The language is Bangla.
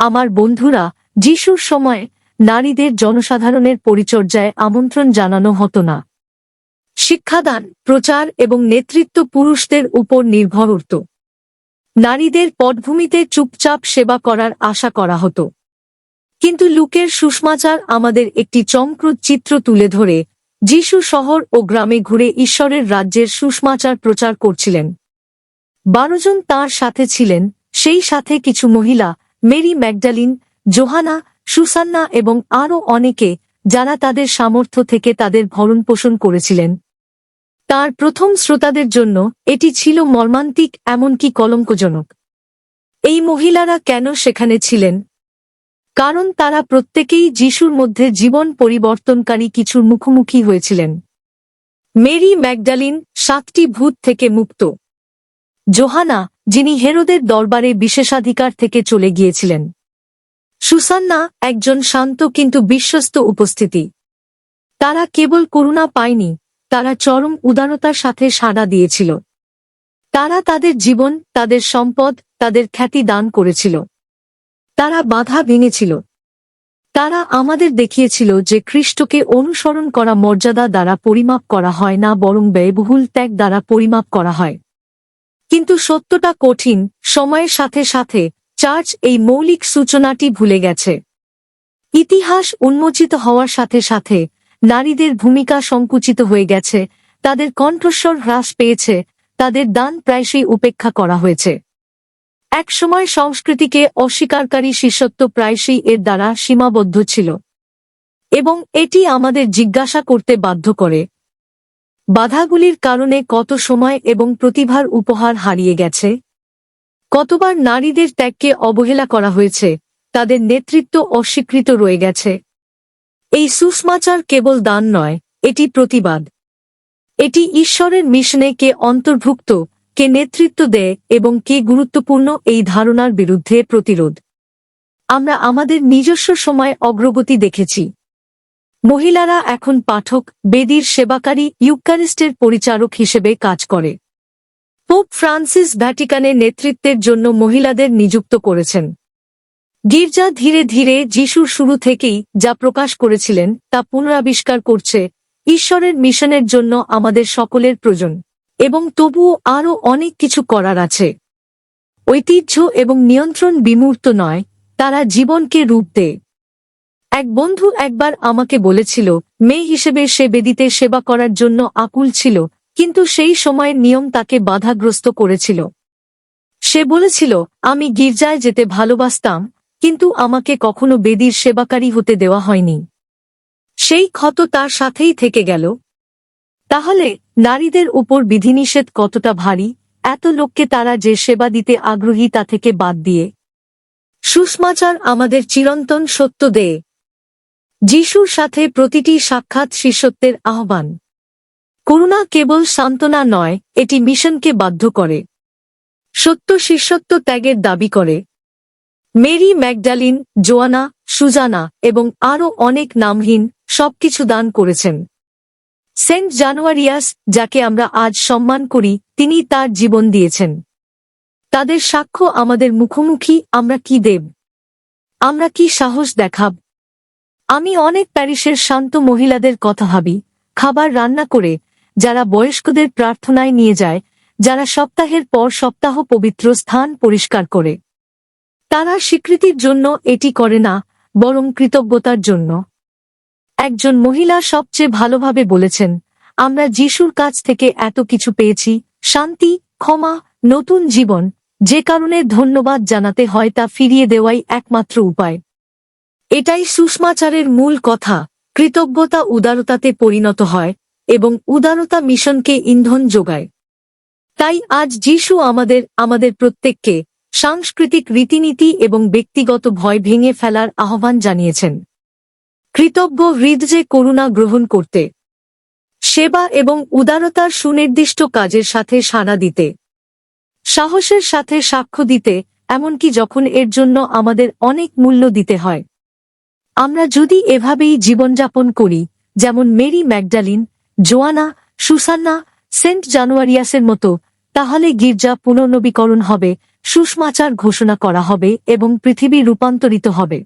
আমার বন্ধুরা, যিশুর সময় নারীদের জনসাধারণের পরিচর্যায় আমন্ত্রণ জানানো হতো না। শিক্ষাদান, প্রচার এবং নেতৃত্ব পুরুষদের উপর নির্ভর করত। নারীদের পটভূমিতে চুপচাপ সেবা করার আশা করা হতো। কিন্তু লুকের সুষমাচার আমাদের একটি চমক্রুত চিত্র তুলে ধরে, যিশু শহর ও গ্রামে ঘুরে ঈশ্বরের রাজ্যের সুষমাচার প্রচার করছিলেন। বারোজন তার সাথে ছিলেন, সেই সাথে কিছু মহিলা মেরি ম্যাগডালিন, জোহানা, সুসান্না এবং আরও অনেকে যারা তাদের সামর্থ্য থেকে তাদের ভরণ পোষণ করেছিলেন। তার প্রথম শ্রোতাদের জন্য এটি ছিল মর্মান্তিক এমনকি কলঙ্কজনক। এই মহিলারা কেন সেখানে ছিলেন? কারণ তারা প্রত্যেকেই যিশুর মধ্যে জীবন পরিবর্তনকারী কিছুর মুখোমুখি হয়েছিলেন। মেরি ম্যাগডালিন সাতটি ভূত থেকে মুক্ত। জোহানা, যিনি হেরোদের দরবারে বিশেষাধিকার থেকে চলে গিয়েছিলেন। সুসান্না, একজন শান্ত কিন্তু বিশ্বস্ত উপস্থিতি। তারা কেবল করুণা পায়নি, তারা চরম উদারতার সাথে সাড়া দিয়েছিল। তারা তাদের জীবন, তাদের সম্পদ, তাদের খ্যাতি দান করেছিল। তারা বাধা ভেঙেছিল। তারা আমাদের দেখিয়েছিল যে খ্রিস্টকে অনুসরণ করা মর্যাদা দ্বারা পরিমাপ করা হয় না, বরং ব্যয়বহুল ত্যাগ দ্বারা পরিমাপ করা হয়। কিন্তু সত্যটা কঠিন, সময়ের সাথে সাথে, চার্চ এই মৌলিক সূচনাটি ভুলে গেছে। ইতিহাস উন্মোচিত হওয়ার সাথে সাথে, নারীদের ভূমিকা সংকুচিত হয়ে গেছে, তাদের কণ্ঠস্বর হ্রাস পেয়েছে, তাদের দান প্রায়শই উপেক্ষা করা হয়েছে। একসময় সংস্কৃতিকে অস্বীকারী শিষ্যত্ব প্রায়শই এর দ্বারা সীমাবদ্ধ ছিল। এবং এটি আমাদের জিজ্ঞাসা করতে বাধ্য করে। বাধাগুলির কারণে কত সময় এবং প্রতিভার উপহার হারিয়ে গেছে? কতবার নারীদের ত্যাগকে অবহেলা করা হয়েছে, তাদের নেতৃত্ব অস্বীকৃত রয়ে গেছে? এই সুষমাচার কেবল দান নয়, এটি প্রতিবাদ। এটি ঈশ্বরের মিশনে কে অন্তর্ভুক্ত, কে নেতৃত্ব দেয় এবং কে গুরুত্বপূর্ণ এই ধারণার বিরুদ্ধে প্রতিরোধ। আমরা আমাদের নিজস্ব সময় অগ্রগতি দেখেছি। মহিলারা এখন পাঠক, বেদির সেবাকারী, ইউকারিস্টের পরিচারক হিসেবে কাজ করে। পোপ ফ্রান্সিস ভ্যাটিকানের নেতৃত্বের জন্য মহিলাদের নিযুক্ত করেছেন। গির্জা ধীরে ধীরে যিশুর শুরু থেকেই যা প্রকাশ করেছিলেন, তা পুনরাবিষ্কার করছে ঈশ্বরের মিশনের জন্য আমাদের সকলের প্রয়োজন, এবং তবুও আরও অনেক কিছু করার আছে। ঐতিহ্য এবং নিয়ন্ত্রণ বিমূর্ত নয়, তারা জীবনকে রূপ দেয়। এক বন্ধু একবার আমাকে বলেছিল, মেয়ে হিসেবে সে বেদিতে সেবা করার জন্য আকুল ছিল, কিন্তু সেই সময়ের নিয়ম তাকে বাধাগ্রস্ত করেছিল। সে বলেছিল, আমি গির্জায় যেতে ভালোবাসতাম, কিন্তু আমাকে কখনো বেদির সেবাকারী হতে দেওয়া হয়নি। সেই ক্ষত তার সাথেই থেকে গেল। তাহলে, নারীদের উপর বিধিনিষেধ কতটা ভারী, এত লোককে তারা যে সেবা দিতে আগ্রহী তা থেকে বাদ দিয়ে। সুষমাচার আমাদের চিরন্তন সত্য দেয়। যিশুর সাথে প্রতিটি সাক্ষাৎ শিষ্যত্বের আহ্বান। করুণা কেবল সান্ত্বনা নয়, এটি মিশনকে বাধ্য করে। সত্য শিষ্যত্ব ত্যাগের দাবি করে। মেরি ম্যাকডালিন জোয়ানা, সুজানা এবং আরও অনেক নামহীন সবকিছু দান করেছেন। সেন্ট জানুয়ারিয়াস, যাকে আমরা আজ সম্মান করি, তিনি তার জীবন দিয়েছেন। তাদের সাক্ষ্য আমাদের মুখোমুখি আমরা কি দেব? আমরা কি সাহস দেখাব? আমি অনেক প্যারিসের শান্ত মহিলাদের কথা ভাবি, খাবার রান্না করে, যারা বয়স্কদের প্রার্থনায় নিয়ে যায়, যারা সপ্তাহের পর সপ্তাহ পবিত্র স্থান পরিষ্কার করে। তারা স্বীকৃতির জন্য এটি করে না, বরং কৃতজ্ঞতার জন্য। একজন মহিলা সবচেয়ে ভালোভাবে বলেছেন, আমরা যিশুর কাছ থেকে এত কিছু পেয়েছি, শান্তি, ক্ষমা, নতুন জীবন, যে কারণে ধন্যবাদ জানাতে হয় তা ফিরিয়ে দেওয়াই একমাত্র উপায়। এটাই সুষমাচারের মূল কথা। কৃতজ্ঞতা উদারতাতে পরিণত হয় এবং উদারতা মিশনকে ইন্ধন যোগায়। তাই আজ যিশু আমাদের আমাদের প্রত্যেককে সাংস্কৃতিক রীতিনীতি এবং ব্যক্তিগত ভয় ভেঙে ফেলার আহ্বান জানিয়েছেন। কৃতজ্ঞ হৃদয়ে করুণা গ্রহণ করতে, সেবা এবং উদারতার সুনির্দিষ্ট কাজের সাথে সাড়া দিতে, সাহসের সাথে সাক্ষ্য দিতে, এমনকি যখন এর জন্য আমাদের অনেক মূল্য দিতে হয়। আমরা যদি এভাবেই জীবনযাপন করি, যেমন Mary Magdalene, Joanna, Susanna, saint জানুয়ারিয়াসের মতো, তাহলে গির্জা পুনর্নবীকরণ হবে, সুষমাচার ঘোষণা করা হবে এবং পৃথিবী রূপান্তরিত হবে।